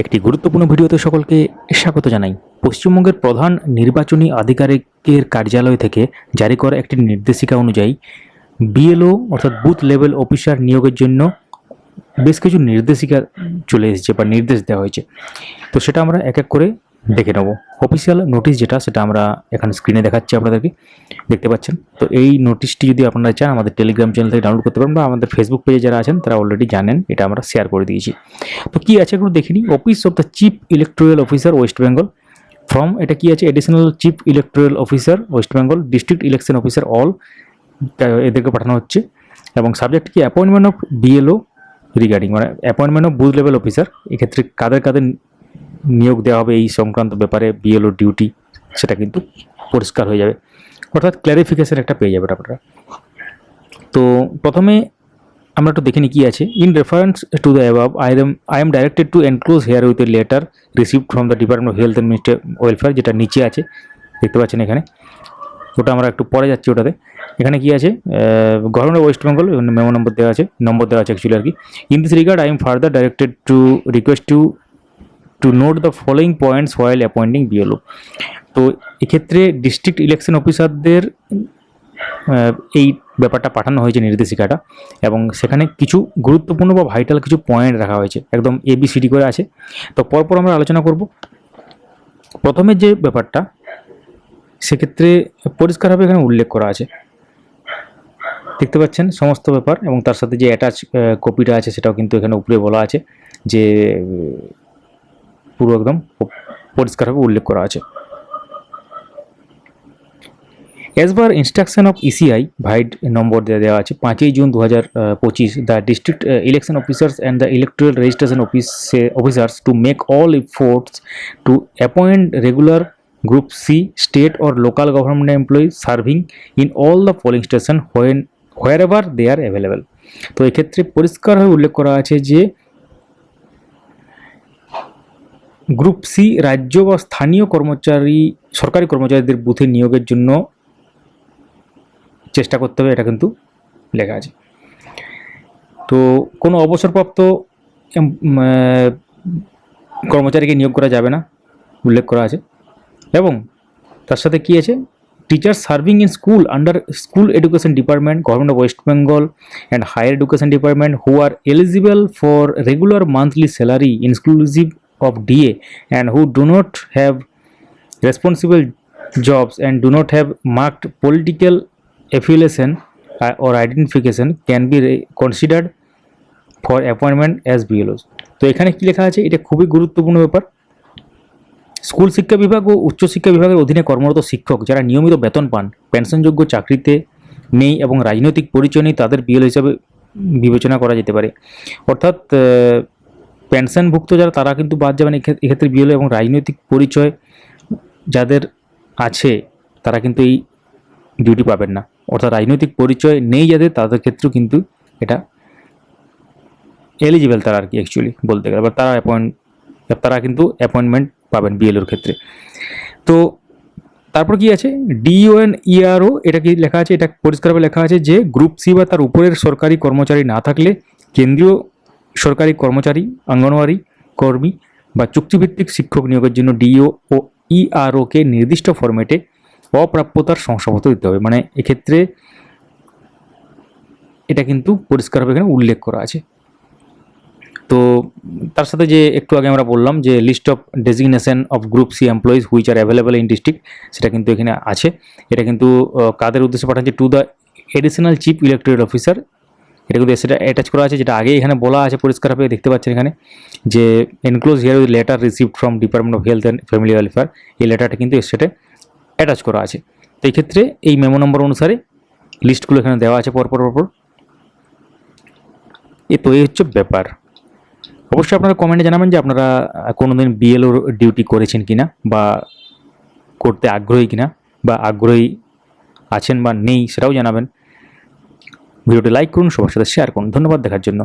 একটি গুরুত্বপূর্ণ ভিডিওতে সকলকে স্বাগত জানাই। পশ্চিমবঙ্গের প্রধান নির্বাচনী আধিকারিকের কার্যালয় থেকে জারি করা একটি নির্দেশিকা অনুযায়ী বিএলও অর্থাৎ বুথ লেভেল অফিসার নিয়োগের জন্য বেশ কিছু নির্দেশিকা চলে এসেছে বা নির্দেশ দেওয়া হয়েছে। তো সেটা আমরা এক এক করে দেখে নেব। অফিসিয়াল নোটিশ যেটা, সেটা আমরা এখানে স্ক্রিনে দেখাচ্ছি আপনাদেরকে। দেখতে পাচ্ছেন? তো এই নোটিশটি যদি আপনারা চান, আমাদের টেলিগ্রাম চ্যানেল থেকে ডাউনলোড করতে পারেন বা আমাদের ফেসবুক পেজে যারা আছেন, তারা অলরেডি জানেন, এটা আমরা শেয়ার করে দিয়েছি। তো কি আছে একটু দেখিনি? Office of the chief electoral officer West Bengal from এটা কি আছে? Additional chief electoral officer West Bengal district election officer all এদেরকে পাঠানো হচ্ছে। এবং সাবজেক্ট কি? অ্যাপয়েন্টমেন্ট অফ বিএলও রিগার্ডিং মানে appointment of booth level officer এক্ষেত্রে কাদের কাদের নিয়োগ দেওয়া হবে এই সংক্রান্ত ব্যাপারে বিএলও ডিউটি সেটা কিন্তু পরিষ্কার হয়ে যাবে। অর্থাৎ ক্ল্যারিফিকেশন একটা পেয়ে যাবেন আপনারা। তো প্রথমে আমরা একটু দেখে নিই কী আছে। In reference to the above I am I am directed to enclose herewith a letter received from the department of health and minister welfare যেটা নিচে আছে, দেখতে পাচ্ছেন এখানে। ওটা আমরা একটু পরে যাচ্ছি ওটাতে। এখানে কি আছে? Government West Bengal memo number দেওয়া আছে নম্বর দেওয়া আছে অ্যাকচুয়ালি আর কি। In this regard I am further directed to request to to note the following points while appointing BLO তো এক্ষেত্রে ডিস্ট্রিক্ট ইলেকশন অফিসারদের এই ব্যাপারটা পাঠানো হয়েছে নির্দেশিকাটা এবং সেখানে কিছু গুরুত্বপূর্ণ বা ভাইটাল কিছু পয়েন্ট রাখা হয়েছে। একদম এবিসিডি করে আছে। তো পরপর আমরা আলোচনা করব। প্রথমে যে ব্যাপারটা, সেক্ষেত্রে পরিষ্কারভাবে এখানে উল্লেখ করা আছে। দেখতে পাচ্ছেন সমস্ত ব্যাপার এবং তার সাথে যে অ্যাটাচ কপিটা আছে সেটাও কিন্তু এখানে উপরে বলা আছে যে পুরো একদম পরিষ্কারভাবে উল্লেখ করা আছে। As per instruction of ECI vide number দেওয়া আছে, পাঁচই জুন দু হাজার পঁচিশ the district election officers and the electoral registration office officers to make all efforts to appoint regular group C state or local government employees serving in all the polling station when, wherever they are available তো এক্ষেত্রে পরিষ্কারভাবে উল্লেখ করা আছে যে group C, রাজ্য বা স্থানীয় কর্মচারী, সরকারি কর্মচারীদের বুথে নিয়োগের জন্য চেষ্টা করতে হবে, এটা কিন্তু লেখা আছে। তো কোনো অবসরপ্রাপ্ত কর্মচারীকে নিয়োগ করা যাবে না, উল্লেখ করা আছে। এবং তার সাথে কি আছে? Teacher serving in school under school education department government of West Bengal and higher education department who are eligible for regular monthly salary inclusive of DA and who do not have responsible jobs and do not have marked political affiliation uh, or identification can be re- considered for appointment as BLOs তো এখানে কি লেখা আছে? এটা খুবই গুরুত্বপূর্ণ ব্যাপার। School শিক্ষা বিভাগ ও উচ্চশিক্ষা বিভাগের অধীনে কর্মরত শিক্ষক যারা নিয়মিত বেতন পান পেনশনযোগ্য চাকরিতে নেই এবং রাজনৈতিক পরিচয় নেই তাদের বিএল হিসাবে বিবেচনা করা যেতে পারে। অর্থাৎ পেনশনভুক্ত যারা, তারা কিন্তু বাদ যাবেন। এক্ষে- এক্ষেত্রে বিএল এবং রাজনৈতিক পরিচয় যাদের আছে, তারা কিন্তু এই ডিউটি পাবেন না। অর্থাৎ রাজনৈতিক পরিচয় নেই যাদের, তাদের ক্ষেত্রেও কিন্তু এটা এলিজিবল তারা আর কি অ্যাকচুয়ালি বলতে গেলে। বা তারা অ্যাপয়েন্ট তারা কিন্তু অ্যাপয়েন্টমেন্ট পাবেন বিএলওর ক্ষেত্রে। তো তারপর কি আছে? ডিওএন ইআরও এটা কি লেখা আছে? এটা পরিষ্কারভাবে লেখা আছে যে গ্রুপ সি বা তার উপরের সরকারি কর্মচারী না থাকলে কেন্দ্রীয় সরকারি কর্মচারী, অঙ্গনওয়াড়ি কর্মী বা চুক্তিভিত্তিক শিক্ষক নিয়োগের জন্য ডিও ও ইআরওকে নির্দিষ্ট ফরম্যাটে অপ্রাপ্যতার শংসাপত্র দিতে হবে। মানে এক্ষেত্রে এটা কিন্তু পরিষ্কারভাবে এখানে উল্লেখ করা আছে। তো তার সাথে যে একটু আগে আমরা বললাম যে list of designation of group C employees which are available in district সেটা কিন্তু এখানে আছে। এটা কিন্তু কাদের উদ্দেশ্যে পাঠাচ্ছে? To the additional chief electoral officer এটা কিন্তু সেটা অ্যাটাচ করা আছে, যেটা আগে এখানে বলা আছে পরিষ্কারভাবে দেখতে পাচ্ছেন এখানে, যে enclose herewith letter received from department of health and family welfare এই লেটারটা কিন্তু সাথে অ্যাটাচ করা আছে। তো এই ক্ষেত্রে এই মেমো নম্বর অনুসারে লিস্টগুলো এখানে দেওয়া আছে পরপর পরপর। এ তো এই হচ্ছে ব্যাপার। অবশ্যই আপনারা কমেন্টে জানাবেন যে আপনারা কোনো দিন বিএলও ডিউটি করেছেন কিনা, বা করতে আগ্রহী কিনা, বা আগ্রহী আছেন বা নেই, সেটাও জানাবেন। ভিডিওটি লাইক করুন সবার সাথে শেয়ার করুন। ধন্যবাদ দেখার জন্য।